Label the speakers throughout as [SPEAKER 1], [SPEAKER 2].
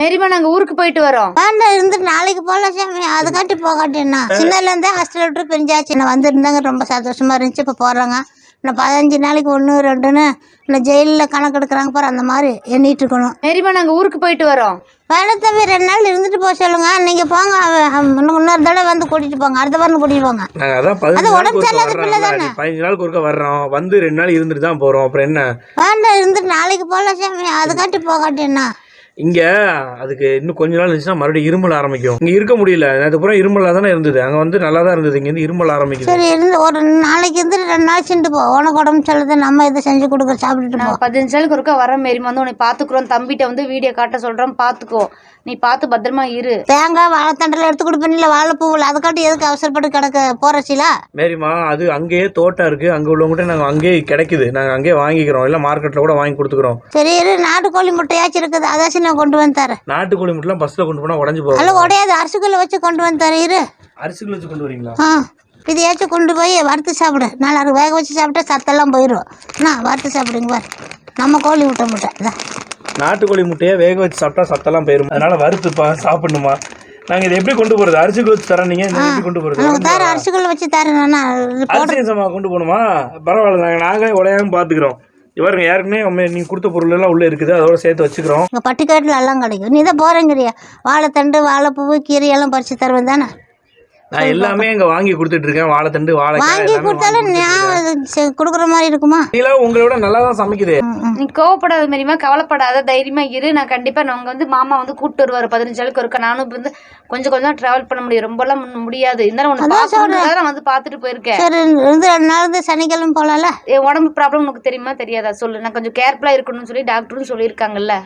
[SPEAKER 1] சரிம்மா நாங்க ஊருக்கு போயிட்டு வரோம்.
[SPEAKER 2] வேண்டாம் இருந்துட்டு நாளைக்கு போகலாம் சாமி. அதுக்காட்டி போகாட்டின்னா சின்னலேருந்தே ஹாஸ்டல் விட்டு பிரிஞ்சாச்சு. நான் வந்திருந்தாங்க ரொம்ப சந்தோஷமா இருந்துச்சு. இப்போ போகிறாங்க இன்னும் பதினஞ்சு நாளைக்கு ஒன்று ரெண்டுன்னு இன்னும் ஜெயிலில் கணக்கு எடுக்கிறாங்க பாரு அந்த மாதிரி எண்ணிட்டு இருக்கணும்.
[SPEAKER 1] சரிம்மா நாங்க ஊருக்கு போயிட்டு வரோம்.
[SPEAKER 2] வேணும் தம்பி ரெண்டு நாள் இருந்துட்டு போக சொல்லுங்க. நீங்கள் போங்க இன்னும் இன்னொரு தடவை வந்து கூட்டிகிட்டு போங்க. அடுத்த வாரம் கூட்டிகிட்டு போங்க.
[SPEAKER 3] நாங்கள்
[SPEAKER 2] அது உடம்பு சரியில்லாத பிள்ளை. தானே?
[SPEAKER 3] பதினஞ்சு நாளுக்கு ஒருக்கா வர்றோம். வந்து ரெண்டு நாள் இருந்துட்டு தான் போகிறோம் அப்புறம் என்ன?
[SPEAKER 2] வேண்டாம் இருந்துட்டு நாளைக்கு போகலாம் சாமி. அதுக்காட்டி போகாட்டின்னா
[SPEAKER 3] இங்கே அதுக்கு இன்னும் கொஞ்ச நாள் இருந்துச்சுன்னா மறுபடியும் இருமல் ஆரம்பிக்கும். இங்கே இருக்க முடியல. பூரா இருமலாக தானே இருந்தது. அங்கே வந்து நல்லா தான் இருந்தது இங்கேருந்து இருமல் ஆரம்பிக்குது.
[SPEAKER 2] சரி இருந்து ஒரு நாளைக்கு இருந்து ரெண்டு நாள் சென்று போ. உனக்கு உடம்பு சொல்லுது நம்ம இதை செஞ்சு கொடுக்க சாப்பிட்டுட்டு போ.
[SPEAKER 1] நான் பதினஞ்சு நாளுக்கு ஒருக்கா வரோம் மேரிமா வந்து உன்னை பாத்துக்கிறோம். தம்பிட்ட வந்து வீடியோ காட்ட சொல்றோம் பாத்துக்கோ. நீ பார்த்து பத்திரமா இரு.
[SPEAKER 2] தேங்காய் வாழைத்தண்டில் எடுத்து கொடுப்பேன்ல வாழைப்பூவில் அதுக்காட்டி எதுக்கு அவசரப்பட்டு கிடக்க போறச்சிலா
[SPEAKER 3] மேரிம்மா அது அங்கேயே தோட்டம் இருக்குது அங்கே உள்ளவங்ககிட்ட நாங்கள் அங்கேயே கிடைக்குது. நாங்கள் அங்கேயே வாங்கிக்கிறோம். இல்லை மார்க்கெட்டில் கூட வாங்கி கொடுத்துக்குறோம்.
[SPEAKER 2] சரி இரு. நாட்டுக்கோழி முட்டையாச்சும் இருக்குது. அதாச்சும் நான் கொண்டு வந்து தரேன்.
[SPEAKER 3] நாட்டுக்கோழி முட்டைலாம் பஸ்ஸில் கொண்டு போனால் உடஞ்சி
[SPEAKER 2] அல்ல
[SPEAKER 3] போகும்
[SPEAKER 2] உடையாது. அரிசிக்குள்ள வச்சு கொண்டு வந்து தரேன் இரு.
[SPEAKER 3] அரிசிகள் வச்சு கொண்டு வரீங்களா?
[SPEAKER 2] ஆ இதையாச்சும் கொண்டு போய் வறுத்து சாப்பிடு. நல்லா வேக வச்சு சாப்பிட்டா சத்தெல்லாம் போயிடும் என்ன வறுத்து சாப்பிடுங்க பாரு. நம்ம கோழி முட்டை முட்டை. இதான்.
[SPEAKER 3] நாட்டுக்கோழி முட்டையை வேக வச்சு சாப்பிட்டா சத்தெல்லாம் போயிரும். அதனால வறுத்துப்பா சாப்பிடணுமா? நாங்கள் இதை எப்படி கொண்டு போகிறது அரிசிக்கு வச்சு தரோம் நீங்கள் இதை எப்படி கொண்டு போகிறது
[SPEAKER 2] தர அரிசிக்குள்ள வச்சு தரேன் நான்
[SPEAKER 3] அரிசி கொண்டு போகணுமா? பரவாயில்ல நாங்கள் நாங்களே உடையாம பார்த்துக்குறோம். இவருங்க யாருக்குமே உண்மை நீங்கள் கொடுத்த பொருள் எல்லாம் உள்ளே இருக்குது. அதோட சேர்த்து வச்சுக்கிறோம்.
[SPEAKER 2] இங்கே எல்லாம் கிடைக்கும். நீ தான் போகிறேங்கிறியா வாழைத்தண்டு வாழைப்பூவு கீரை எல்லாம் பறித்து தருவேன் தானே?
[SPEAKER 3] நான் எல்லாமே இங்கே வாங்கி கொடுத்துட்டு இருக்கேன் வாழைத்தண்டு வாழைக்காய்
[SPEAKER 2] வாங்கி
[SPEAKER 3] எல்லாமே
[SPEAKER 2] கொடுத்தாலும் கொடுக்குற மாதிரி இருக்குமா?
[SPEAKER 3] நீலாம் உங்களை விட நல்லா தான் சமைக்குது.
[SPEAKER 1] நீ கோவப்படாத மேரிமா கவலைப்படாத தைரியமா இரு. நான் கண்டிப்பா நாங்க வந்து மாமா வந்து கூட்டு வருவாரு. பதினஞ்சு நாளுக்கு ஒருக்கா. நானும் வந்து கொஞ்சம் கொஞ்சம் டிராவல் பண்ண முடியும். ரொம்பலாம் பண்ண முடியாது. இருந்தாலும் உனக்கு நான் வந்து பார்த்துட்டு போயிருக்கேன்.
[SPEAKER 2] ரெண்டு நாள் சனிக்கிழமை போகலாம்ல
[SPEAKER 1] என் உடம்பு ப்ராப்ளம் உனக்கு தெரியுமா? தெரியாதா? சொல்லு. நான் கொஞ்சம் கேர்ஃபுல்லா இருக்கணும்னு சொல்லி டாக்டரும் சொல்லியிருக்காங்கல்ல?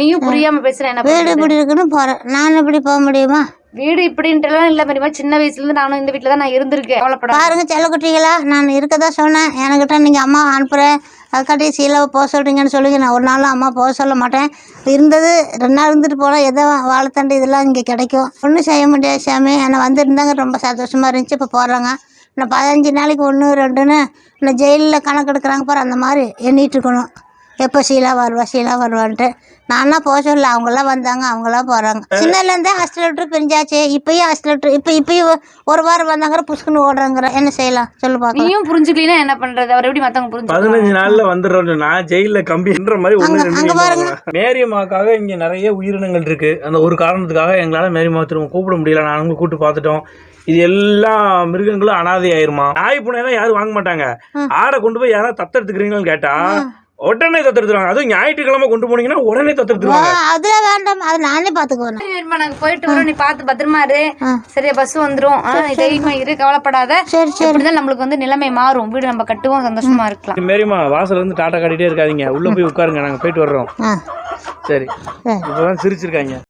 [SPEAKER 1] நீயும் புரியாம பேசுற என்ன
[SPEAKER 2] வீடு
[SPEAKER 1] பண்றது?
[SPEAKER 2] இப்படி இருக்குன்னு போகிறேன் நான் எப்படி போக முடியுமா?
[SPEAKER 1] வீடு இப்படின்ட்டுலாம் இல்ல மேரிமா சின்ன வயசுல இருந்து நானும் இந்த வீட்டுல தான் நான் இருந்திருக்கேன். கவலைப்படாத
[SPEAKER 2] பாருங்க செல்லக்குட்டிகளா நான் இருக்கதான் சொன்னேன். என்கிட்ட நீங்கள் அம்மா அனுப்புகிறேன் அதுக்காட்டி சீலாவை போக சொல்கிறீங்கன்னு சொல்லுங்க. நான் ஒரு நாளும் அம்மா போக சொல்ல மாட்டேன். இருந்தது ரெண்டு நாள் இருந்துட்டு போனால் எதோ வாழைத்தண்டு இதெல்லாம் இங்கே கிடைக்கும். ஒன்றும் செய்ய முடியாது சாமி. என்னை வந்திருந்தாங்க ரொம்ப சந்தோஷமாக இருந்துச்சு. இப்போ போகிறாங்க இன்னும் பதினஞ்சு நாளைக்கு ஒன்று ரெண்டுன்னு இன்னும் ஜெயிலில் கணக்கு எடுக்கிறாங்க பாரு அந்த மாதிரி எண்ணிட்டு இருக்கணும். எப்போ சீலா வருவா? சீலா வருவான்ட்டு. நானா போக சொல்ல அவங்களாம் வந்தாங்க. அவங்களாம் போகிறாங்க சின்னலேருந்தே ஹாஸ்டல் விட்டு பிரிஞ்சாச்சு. இப்பயும் ஹாஸ்டல் விட்டு இப்போ இப்பயும் ஒரு வாரம் வந்தாங்கிற புஷ்குன்னு ஓடுறாங்கிற. என்ன செய்யலாம்? சொல்லு பார்க்கலாம்
[SPEAKER 1] நீயும் புரிஞ்சுக்கலனா என்ன பண்றது? அவர் எப்படி மத்தவங்க புரிஞ்சுக்கலாம்
[SPEAKER 3] பதினஞ்சு நாள்ல வந்துடுறோம் நான் ஜெயில கம்பின்ற மாதிரி
[SPEAKER 2] அங்க பாருங்க.
[SPEAKER 3] மேரியம்மாக்காக இங்க நிறைய உயிரினங்கள் இருக்கு. அந்த ஒரு காரணத்துக்காக எங்களால மேரியம்மா திரும்ப கூப்பிட முடியல. நாங்களும் கூப்பிட்டு பார்த்துட்டோம். இது எல்லா மிருகங்களும் அனாதை ஆயிருமா நாய் பூனையெல்லாம் யாரும் வாங்க மாட்டாங்க. ஆடை கொண்டு போய் யாராவது தத்தெடுத்துக்கிறீங்கன்னு கேட்டா உடனே தத்தெடுத்துருவாங்க. அதுவும் ஞாயிற்றுக்கிழமை கொண்டு போனீங்கன்னா உடனே தத்தெடுத்துருவாங்க.
[SPEAKER 2] அதில் வேண்டாம். அது நானே
[SPEAKER 1] வேணுமா, நாங்க போயிட்டு வரோம். நீ பார்த்து பத்திரமா இரு. சரியா பஸ் வந்துரும். தைரியமா இரு கவலைப்படாத.
[SPEAKER 2] சரி சரி.
[SPEAKER 1] நம்மளுக்கு வந்து நிலைமை மாறும். வீடு நம்ம கட்டுவோம் சந்தோஷமா இருக்கலாம்.
[SPEAKER 3] மேரியம்மா வாசல்ல இருந்து டாட்டா காட்டிட்டே இருக்காதீங்க. உள்ள போய் உட்காருங்க. நாங்க போயிட்டு வர்றோம்.
[SPEAKER 2] சரி.
[SPEAKER 3] இப்பதான் சிரிச்சிருக்காங்க.